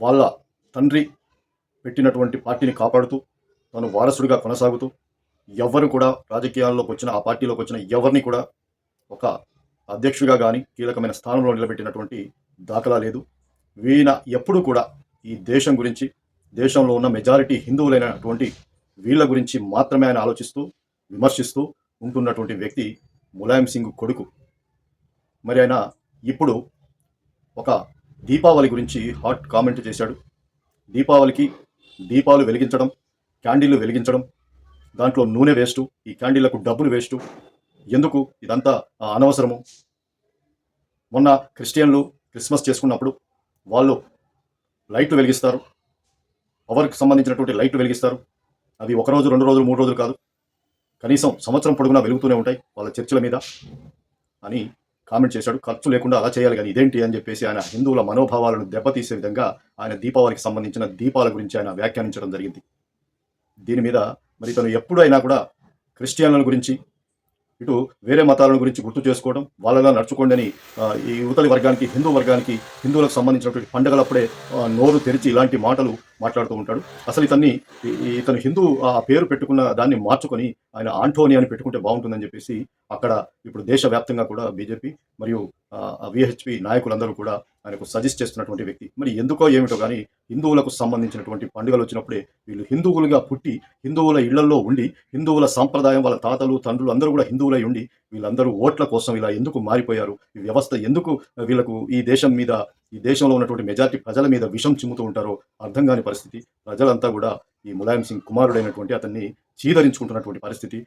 వాళ్ళ తండ్రి పెట్టినటువంటి పార్టీని కాపాడుతూ తను వారసుడిగా కొనసాగుతూ ఎవరు కూడా రాజకీయాల్లోకి వచ్చిన ఆ పార్టీలోకి వచ్చిన ఎవరిని కూడా ఒక అధ్యక్షుడిగా కానీ కీలకమైన స్థానంలో నిలబెట్టినటువంటి దాఖలా లేదు. వీణ ఎప్పుడూ కూడా ఈ దేశం గురించి దేశంలో ఉన్న మెజారిటీ హిందువులైనటువంటి వీళ్ళ గురించి మాత్రమే ఆయన ఆలోచిస్తూ విమర్శిస్తూ ఉంటున్నటువంటి వ్యక్తి ములాయం సింగ్ కొడుకు. మరి ఆయన ఇప్పుడు ఒక దీపావళి గురించి హాట్ కామెంట్ చేశాడు. దీపావళికి దీపాలు వెలిగించడం క్యాండిల్లు వెలిగించడం దాంట్లో నూనె వేస్టు ఈ క్యాండిళ్ళకు డబ్బులు వేస్టు. ఎందుకు ఇదంతా ఆ, అనవసరము? మొన్న క్రిస్టియన్లు క్రిస్మస్ చేసుకున్నప్పుడు వాళ్ళు లైట్లు వెలిగిస్తారు. పవర్కి సంబంధించినటువంటి లైట్లు వెలిగిస్తారు? అవి ఒక రోజు రెండు రోజులు మూడు రోజులు కాదు. కనీసం సంవత్సరం పొడుగునా వెలుగుతూనే ఉంటాయి వాళ్ళ చర్చిల మీద అని కామెంట్ చేశాడు ఖర్చు లేకుండా అలా చేయాలి కానీ ఇదేంటి అని చెప్పేసి ఆయన హిందువుల మనోభావాలను దెబ్బతీసే విధంగా ఆయన దీపావళికి సంబంధించిన దీపాల గురించి ఆయన వ్యాఖ్యానించడం జరిగింది. దీని మీద మరి తను ఎప్పుడైనా కూడా క్రిస్టియన్ల గురించి ఇటు వేరే మతాల గురించి గుర్తు చేసుకోవడం వాళ్ళలా నడుచుకోండి అని ఈ యువతలి వర్గానికి హిందూ వర్గానికి హిందువులకు సంబంధించినటువంటి పండుగలప్పుడే నోరు తెరిచి ఇలాంటి మాటలు మాట్లాడుతూ ఉంటాడు. అసలు ఇతన్ని ఇతను హిందూ ఆ పేరు పెట్టుకున్న దాన్ని మార్చుకొని ఆయన ఆంటోని అని పెట్టుకుంటే బాగుంటుందని చెప్పేసి అక్కడ ఇప్పుడు దేశవ్యాప్తంగా కూడా బీజేపీ మరియు విహెచ్పి నాయకులందరూ కూడా ఆయనకు సజెస్ట్ చేస్తున్నటువంటి వ్యక్తి. మరి ఎందుకో ఏమిటో కానీ హిందువులకు సంబంధించినటువంటి పండుగలు వచ్చినప్పుడే వీళ్ళు హిందువులుగా పుట్టి హిందువుల ఇళ్ళలో ఉండి హిందువుల సాంప్రదాయం వాళ్ళ తాతలు తండ్రులు అందరూ కూడా హిందువులై ఉండి వీళ్ళందరూ ఓట్ల కోసం ఇలా ఎందుకు మారిపోయారు? ఈ వ్యవస్థ ఎందుకు వీళ్ళకు ఈ దేశం మీద ఈ దేశంలో ఉన్నటువంటి మెజార్టీ ప్రజల మీద విషం చిమ్ముతూ ఉంటారో అర్థం కాని పరిస్థితి. ప్రజలంతా కూడా ఈ ములాయం సింగ్ కుమారుడైనటువంటి అతన్ని చీదరించుకుంటున్నటువంటి పరిస్థితి.